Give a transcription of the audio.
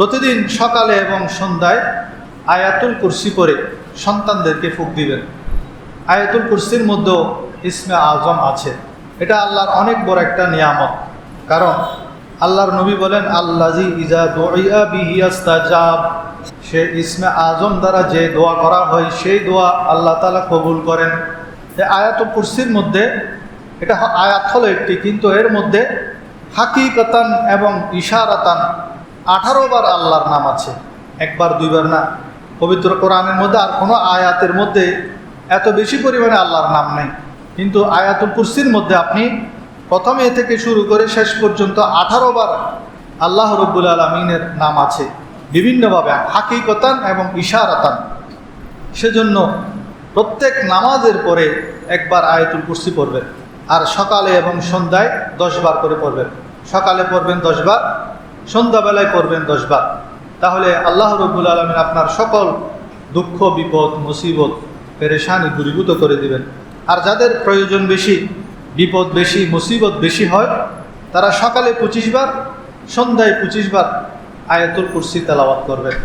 প্রতিদিন সকালে এবং সন্ধ্যায় আয়াতুল কুরসি পরে সন্তানদেরকে ফুক দিবেন। আয়াতুল কুরসির মধ্যেও ইসমে আজম আছে। এটা আল্লাহর অনেক বড় একটা নিয়ামত। কারণ আল্লাহর নবী বলেন আল্লাজি ইজা দোয়া বিহিয়াস্তাজাব সে ইসমে আজম দ্বারা যে দোয়া করা হয়, সেই দোয়া আল্লাহ তালা কবুল করেন। এই আয়াতুল কুরসির মধ্যে এটা আয়াত হলো একটি, কিন্তু এর মধ্যে হাকিকতান এবং ইশারাতান আঠারো বার আল্লাহর নাম আছে, একবার, দুইবার না। পবিত্র কোরআনের মধ্যে আর কোনো আয়াতের মধ্যে এত বেশি পরিমাণে আল্লাহর নাম নেই। কিন্তু আয়াতুল কুরসির মধ্যে আপনি প্রথম থেকে শুরু করে শেষ পর্যন্ত আঠারো বার আল্লাহ রব্বুল আলমিনের নাম আছে। বিভিন্নভাবে, হাকিকতান এবং ইশারাতান। সেজন্য প্রত্যেক নামাজের পরে একবার আয়াতুল কুরসি পড়বেন। আর সকালে এবং সন্ধ্যায় দশবার করে পড়বেন। সকালে পড়বেন দশবার সন্ধ্যাবেলায় করবেন দশবার তাহলে আল্লাহ রব্বুল আলমিন আপনার সকল দুঃখ, বিপদ, মুসিবত, পেরেশানি দূরীভূত করে দিবেন। আর যাদের প্রয়োজন বেশি, বিপদ বেশি, মুসিবত বেশি হয়, তারা সকালে পঁচিশ বার সন্ধ্যায় পঁচিশ বার আয়াতুল কুরসি তেলাওয়াত করবেন।